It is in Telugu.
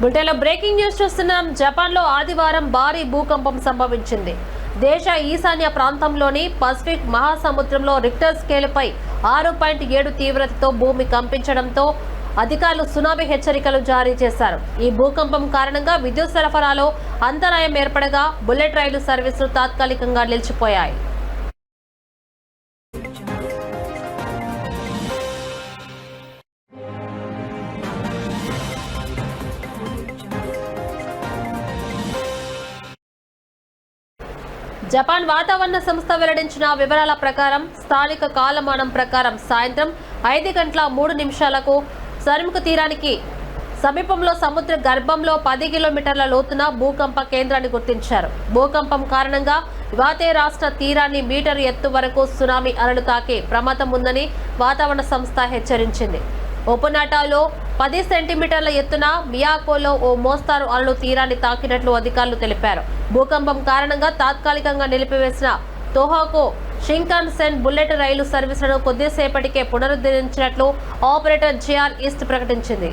బులెటిన్లో బ్రేకింగ్ న్యూస్ చూస్తున్నాం. జపాన్లో ఆదివారం భారీ భూకంపం సంభవించింది. దేశ ఈశాన్య ప్రాంతంలోని పసిఫిక్ మహాసముద్రంలో రిక్టర్ స్కేలుపై ఆరు పాయింట్ ఏడు తీవ్రతతో భూమి కంపించడంతో అధికారులు సునామీ హెచ్చరికలు జారీ చేశారు. ఈ భూకంపం కారణంగా విద్యుత్ సరఫరాలో అంతరాయం ఏర్పడగా బుల్లెట్ రైలు సర్వీసులు తాత్కాలికంగా నిలిచిపోయాయి. జపాన్ వాతావరణ సంస్థ వెల్లడించిన వివరాల ప్రకారం స్థానిక కాలమానం ప్రకారం సాయంత్రం ఐదు గంటల మూడు నిమిషాలకు సరిముఖ తీరానికి సమీపంలో సముద్ర గర్భంలో పది కిలోమీటర్ల లోతున భూకంప కేంద్రాన్ని గుర్తించారు. భూకంపం కారణంగా వాతే రాష్ట్ర తీరాన్ని మీటర్ ఎత్తు వరకు సునామీ అలలు తాకే ప్రమాదం ఉందని వాతావరణ సంస్థ హెచ్చరించింది. ఉపనాటాలో పది సెంటీమీటర్ల ఎత్తున మియాకోలో ఓ మోస్తారు అలలు తీరాన్ని తాకినట్లు అధికారులు తెలిపారు. భూకంపం కారణంగా తాత్కాలికంగా నిలిపివేసిన తోహాకో షింకాన్ సెన్ బుల్లెట్ రైలు సర్వీసులను కొద్దిసేపటికే పునరుద్ధరించినట్లు ఆపరేటర్ జేఆర్ ఈస్ట్ ప్రకటించింది.